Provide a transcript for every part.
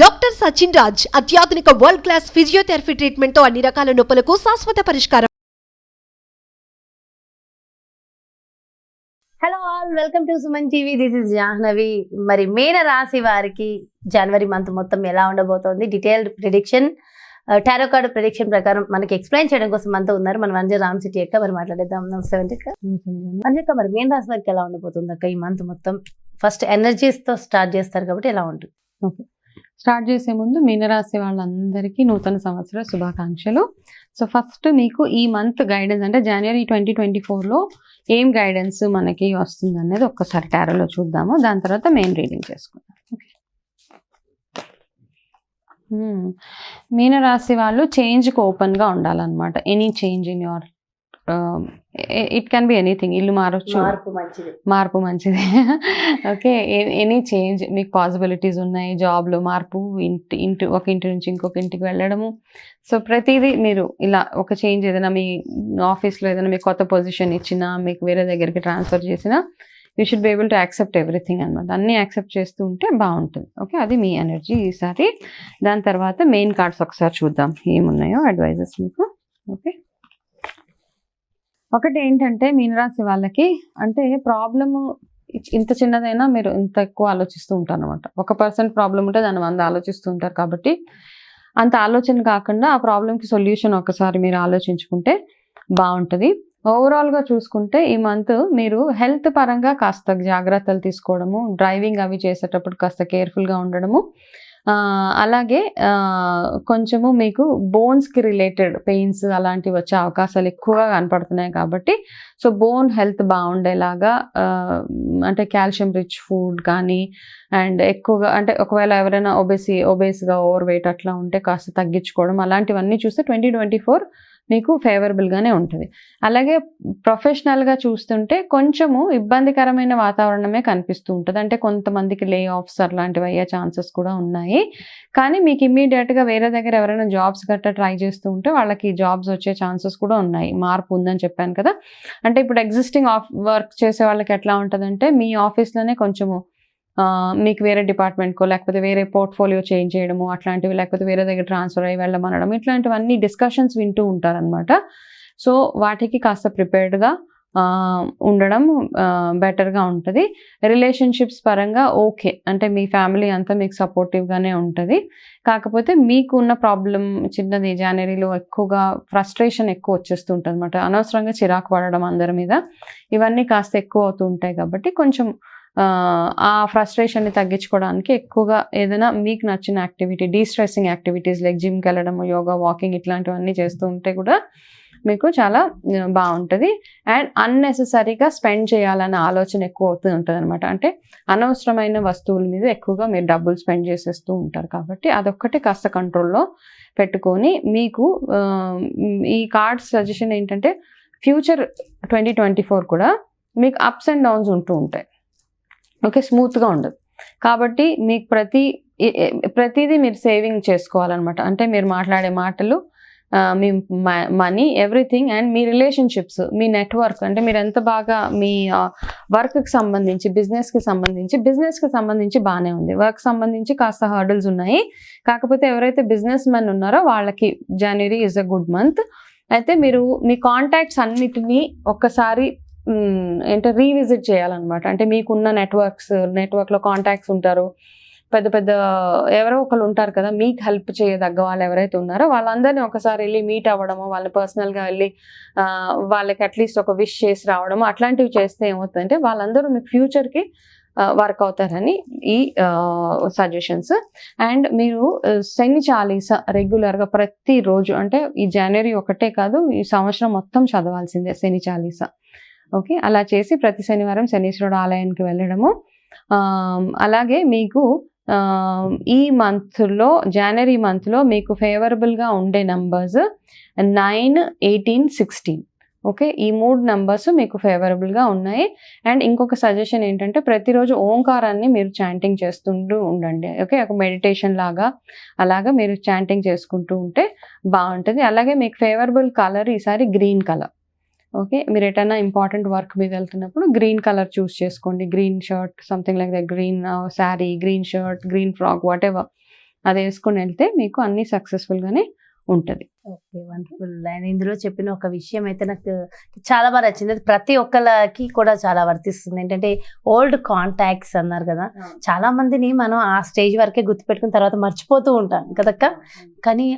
Doctor Sachin Raj అత్యాధునిక world class physiotherapy ట్రీట్మెంట్తో అన్ని రకాల నొప్పులకు శాశ్వత పరిష్కారం. Hello all welcome to Suman TV this is Jahnavi మరి మేన రాశి వారికి జనవరి మంత్ మొత్తం ఎలా ఉండబోతోంది? Detailed prediction tarot card prediction ప్రకారం మనకి ఎక్స్ప్లెయిన్ చేయడం కోసం మనతో ఉన్నారు మన వంజ రామ్ సిటీ అక్క. మరి మాట్లాడేద్దాం. నమస్తే వంజక్క వంజక్క మరి మేన రాశి వారికి ఎలా ఉండబోతుంది అక్క ఈ మంత్ మొత్తం? ఫస్ట్ ఎనర్జీస్తో స్టార్ట్ చేస్తారు కాబట్టి ఎలా ఉంటుంది? స్టార్ట్ చేసే ముందు మీనరాశి వాళ్ళందరికీ నూతన సంవత్సర శుభాకాంక్షలు. సో ఫస్ట్ మీకు ఈ మంత్ గైడెన్స్ అంటే జనవరి ట్వంటీ ట్వంటీ ఫోర్లో ఏం గైడెన్స్ మనకి వస్తుంది అనేది ఒక్కసారి టారోలో చూద్దాము. దాని తర్వాత మెయిన్ రీడింగ్ చేసుకుందాం. Okay hmm. మీనరాశి వాళ్ళు చేంజ్కి ఓపెన్గా ఉండాలన్నమాట. Any change in your it can be anything ఇల్లు మారొచ్చు. మార్పు మంచిది. మార్పు మంచిది. ఓకే ఎనీ చేంజ్ మీకు పాసిబిలిటీస్ ఉన్నాయి జాబ్లో మార్పు ఇంటి ఇంటి ఒక ఇంటి నుంచి ఇంకొక ఇంటికి వెళ్ళడము. సో ప్రతిదీ మీరు ఇలా ఒక చేంజ్ ఏదైనా మీ ఆఫీస్లో ఏదైనా మీకు కొత్త పొజిషన్ ఇచ్చినా మీకు వేరే దగ్గరికి ట్రాన్స్ఫర్ చేసినా you should be able to accept everything అనమాట అన్నీ యాక్సెప్ట్ చేస్తూ ఉంటే బాగుంటుంది. ఓకే అది మీ ఎనర్జీ ఈసారి. దాని తర్వాత మెయిన్ కార్డ్స్ ఒకసారి చూద్దాం. ఏమున్నాయో అడ్వైజెస్ మీకు. ఓకే ఒకటి ఏంటంటే మీనరాశి వాళ్ళకి అంటే ప్రాబ్లము ఇంత చిన్నదైనా మీరు ఇంత ఎక్కువ ఆలోచిస్తూ ఉంటారు అనమాట ఒక పర్సెంట్ ప్రాబ్లం ఉంటే దాన్ని వంద ఆలోచిస్తూ ఉంటారు కాబట్టి అంత ఆలోచన కాకుండా ఆ ప్రాబ్లంకి సొల్యూషన్ ఒకసారి మీరు ఆలోచించుకుంటే బాగుంటుంది. ఓవరాల్గా చూసుకుంటే ఈ మంత్ మీరు హెల్త్ పరంగా కాస్త జాగ్రత్తలు తీసుకోవడము డ్రైవింగ్ అవి చేసేటప్పుడు కాస్త కేర్ఫుల్గా ఉండడము అలాగే కొంచెము మీకు బోన్స్కి రిలేటెడ్ పెయిన్స్ అలాంటివి వచ్చే అవకాశాలు ఎక్కువగా కనపడుతున్నాయి కాబట్టి సో బోన్ హెల్త్ బాగుండేలాగా అంటే కాల్షియం రిచ్ ఫుడ్ కానీ అండ్ ఎక్కువగా అంటే ఒకవేళ ఎవరైనా ఒబేసి ఒబేస్గా ఓవర్ వెయిట్ అట్లా ఉంటే కాస్త తగ్గించుకోవడం అలాంటివన్నీ చూస్తే ట్వంటీ ట్వంటీ ఫోర్ మీకు ఫేవరబుల్గానే ఉంటుంది. అలాగే ప్రొఫెషనల్గా చూస్తుంటే కొంచెము ఇబ్బందికరమైన వాతావరణమే కనిపిస్తూ ఉంటుంది. అంటే కొంతమందికి లే ఆఫ్స్ అలాంటివి అయ్యే ఛాన్సెస్ కూడా ఉన్నాయి. కానీ మీకు ఇమ్మీడియట్గా వేరే దగ్గర ఎవరైనా జాబ్స్ గట్రా ట్రై చేస్తూ ఉంటే వాళ్ళకి జాబ్స్ వచ్చే ఛాన్సెస్ కూడా ఉన్నాయి. మార్పు ఉందని చెప్పాను కదా. అంటే ఇప్పుడు ఎగ్జిస్టింగ్ ఆఫ్ వర్క్ చేసే వాళ్ళకి ఎట్లా ఉంటుందంటే మీ ఆఫీస్లోనే కొంచెము మీకు వేరే డిపార్ట్మెంట్కో లేకపోతే వేరే పోర్ట్ఫోలియో చేంజ్ చేయడము అట్లాంటివి లేకపోతే వేరే దగ్గర ట్రాన్స్ఫర్ అయ్యి వెళ్ళమనడం ఇట్లాంటివన్నీ డిస్కషన్స్ వింటూ ఉంటారనమాట సో వాటికి కాస్త ప్రిపేర్డ్గా ఉండడం బెటర్గా ఉంటుంది. రిలేషన్షిప్స్ పరంగా ఓకే. అంటే మీ ఫ్యామిలీ అంతా మీకు సపోర్టివ్గానే ఉంటుంది. కాకపోతే మీకు ఉన్న ప్రాబ్లం చిన్నది జనవరిలో ఎక్కువగా ఫ్రస్ట్రేషన్ ఎక్కువ వచ్చేస్తూ ఉంటుంది అనమాట అనవసరంగా చిరాకు పడడం అందరి మీద. ఇవన్నీ కాస్త ఎక్కువ అవుతూ ఉంటాయి కాబట్టి కొంచెం ఆ, ఫ్రస్ట్రేషన్ని తగ్గించుకోవడానికి ఎక్కువగా ఏదైనా మీకు నచ్చిన యాక్టివిటీ డీస్ట్రెస్సింగ్ యాక్టివిటీస్ లైక్ జిమ్కి వెళ్ళడము యోగా వాకింగ్ ఇట్లాంటివన్నీ చేస్తూ ఉంటే కూడా మీకు చాలా బాగుంటుంది. అండ్ అన్నెసెసరీగా స్పెండ్ చేయాలనే ఆలోచన ఎక్కువ అవుతూ ఉంటుంది అనమాట అంటే అనవసరమైన వస్తువుల మీద ఎక్కువగా మీరు డబ్బులు స్పెండ్ చేసేస్తూ ఉంటారు కాబట్టి అదొక్కటి కాస్త కంట్రోల్లో పెట్టుకొని మీకు ఈ కార్డ్స్ సజెషన్ ఏంటంటే ఫ్యూచర్ ట్వంటీ ట్వంటీ ఫోర్ కూడా మీకు అప్స్ అండ్ డౌన్స్ ఉంటూ ఉంటాయి. ఓకే స్మూత్గా ఉండదు. కాబట్టి మీకు ప్రతి ప్రతిదీ మీరు సేవింగ్ చేసుకోవాలన్నమాట. అంటే మీరు మాట్లాడే మాటలు మీ మనీ ఎవ్రీథింగ్ అండ్ మీ రిలేషన్షిప్స్ మీ నెట్వర్క్. అంటే మీరు ఎంత బాగా మీ వర్క్కి సంబంధించి బిజినెస్కి సంబంధించి బిజినెస్కి సంబంధించి బాగానే ఉంది. వర్క్ సంబంధించి కాస్త హర్డల్స్ ఉన్నాయి. కాకపోతే ఎవరైతే బిజినెస్ మెన్ ఉన్నారో వాళ్ళకి January is a good month. అయితే మీరు మీ కాంటాక్ట్స్ అన్నిటినీ ఒక్కసారి ఏంటో రీవిజిట్ చేయాలన్నమాట. అంటే మీకున్న నెట్వర్క్స్ నెట్వర్క్లో కాంటాక్ట్స్ ఉంటారు. పెద్ద పెద్ద ఎవరో ఒకరు ఉంటారు కదా మీకు హెల్ప్ చేయదగ్గ వాళ్ళు ఎవరైతే ఉన్నారో వాళ్ళందరినీ ఒకసారి వెళ్ళి మీట్ అవ్వడము వాళ్ళని పర్సనల్గా వెళ్ళి వాళ్ళకి అట్లీస్ట్ ఒక విష్ చేసి రావడము అట్లాంటివి చేస్తే ఏమవుతుందంటే వాళ్ళందరూ మీకు ఫ్యూచర్కి వర్క్ అవుతారని ఈ సజెషన్స్ అండ్ మీరు శని చాలీస రెగ్యులర్గా ప్రతిరోజు అంటే ఈ జనవరి ఒకటే కాదు ఈ సంవత్సరం మొత్తం చదవాల్సిందే శని చాలీస. ఓకే? అలా చేసి ప్రతి శనివారం శనీశ్వరుడు ఆలయానికి వెళ్ళడము. అలాగే మీకు ఈ మంత్లో జనవరి మంత్లో మీకు ఫేవరబుల్గా ఉండే numbers nine eighteen sixteen. Okay? ఈ మూడు నంబర్స్ మీకు ఫేవరబుల్గా ఉన్నాయి. అండ్ ఇంకొక సజెషన్ ఏంటంటే ప్రతిరోజు ఓంకారాన్ని మీరు చాంటింగ్ చేస్తుంటూ ఉండండి. ఓకే? ఒక మెడిటేషన్ లాగా అలాగా మీరు చాంటింగ్ చేసుకుంటూ ఉంటే బాగుంటుంది. అలాగే మీకు ఫేవరబుల్ కలర్ ఈసారి గ్రీన్ కలర్. ఓకే మీరు ఎటైనా ఇంపార్టెంట్ వర్క్ మీద వెళ్తున్నప్పుడు గ్రీన్ కలర్ చూస్ చేసుకోండి. Green shirt something like that green sari green shirt green frock whatever అది వేసుకుని వెళ్తే మీకు అన్ని సక్సెస్ఫుల్ గానే ఉంటది. ఓకే వండర్ఫుల్ అండ్ ఇందులో చెప్పిన ఒక విషయం అయితే నాకు చాలా బాగా నచ్చింది. అది ప్రతి ఒక్కళ్ళకి కూడా చాలా వర్తిస్తుంది. ఏంటంటే ఓల్డ్ కాంటాక్ట్స్ అన్నారు కదా. చాలా మందిని మనం ఆ స్టేజ్ వరకే గుర్తుపెట్టుకున్న తర్వాత మర్చిపోతూ ఉంటాం. కదక్క కానీ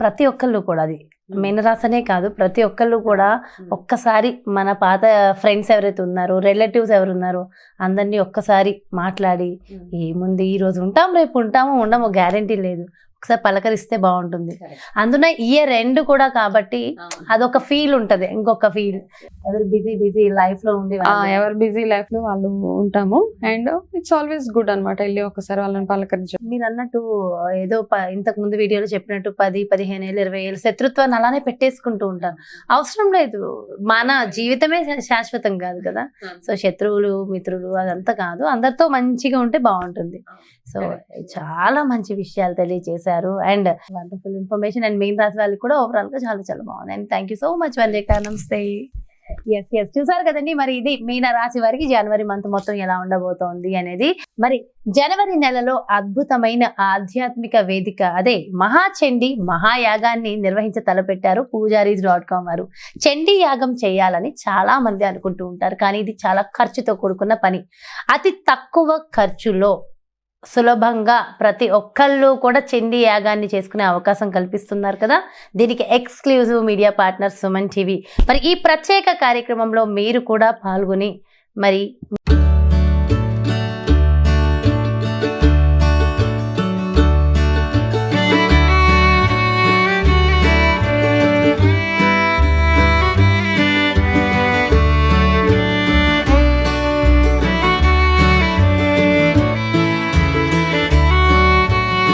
ప్రతి ఒక్కళ్ళు కూడా అది మీనరాశనే కాదు ప్రతి ఒక్కళ్ళు కూడా ఒక్కసారి మన పాత ఫ్రెండ్స్ ఎవరైతే ఉన్నారో రిలేటివ్స్ ఎవరు ఉన్నారో అందరినీ ఒక్కసారి మాట్లాడి ఏముంది ఈ రోజు ఉంటాం రేపు ఉంటాము ఉండము గ్యారంటీ లేదు. ఒకసారి పలకరిస్తే బాగుంటుంది. అందున ఇయర్ ఎండ్ కూడా కాబట్టి అదొక ఫీల్ ఉంటది ఇంకొక ఫీల్ ఎవరు బిజీ బిజీ లైఫ్లో ఉండి ఎవరు బిజీ లైఫ్లో వాళ్ళు ఉంటాము. అండ్ ఇట్స్ ఆల్వేస్ గుడ్ అన్నమాట వెళ్ళి ఒకసారి వాళ్ళని పలకరించడం మీరు అన్నట్టు ఏదో ఇంతకు ముందు వీడియోలో చెప్పినట్టు పది పదిహేను ఏళ్ళు ఇరవై ఏళ్ళు శత్రుత్వాన్ని అలానే పెట్టేసుకుంటూ ఉంటారు. అవసరం లేదు. మన జీవితమే శాశ్వతం కాదు కదా. సో శత్రువులు మిత్రులు అదంతా కాదు. అందరితో మంచిగా ఉంటే బాగుంటుంది. సో చాలా మంచి విషయాలు తెలియజేశారు. And wonderful information and main రాసి వాళ్ళకి కూడా ఓవరాల్గా చాలా చాలా బాగుంది and thank you so much వందేకా నమస్తే. ఎస్ ఎస్ చూసారు కదండి మరి ఇది మీన రాశి వారికి జనవరి మంత్ మొత్తం ఎలా ఉండబోతోంది అనేది. మరి జనవరి నెలలో అద్భుతమైన ఆధ్యాత్మిక వేదిక అదే మహాచండి మహాయాగాన్ని నిర్వహించ తలపెట్టారు పూజారీస్ డాట్ కామ్ వారు. చండీ యాగం చేయాలని చాలా మంది అనుకుంటూ ఉంటారు కానీ ఇది చాలా ఖర్చుతో కూడుకున్న పని. అతి తక్కువ ఖర్చులో సులభంగా ప్రతి ఒక్కళ్ళు కూడా చండి యాగాన్ని చేసుకునే అవకాశం కల్పిస్తున్నారు కదా. దీనికి exclusive media partner Suman TV. మరి ఈ ప్రత్యేక కార్యక్రమంలో మీరు కూడా పాల్గొని మరి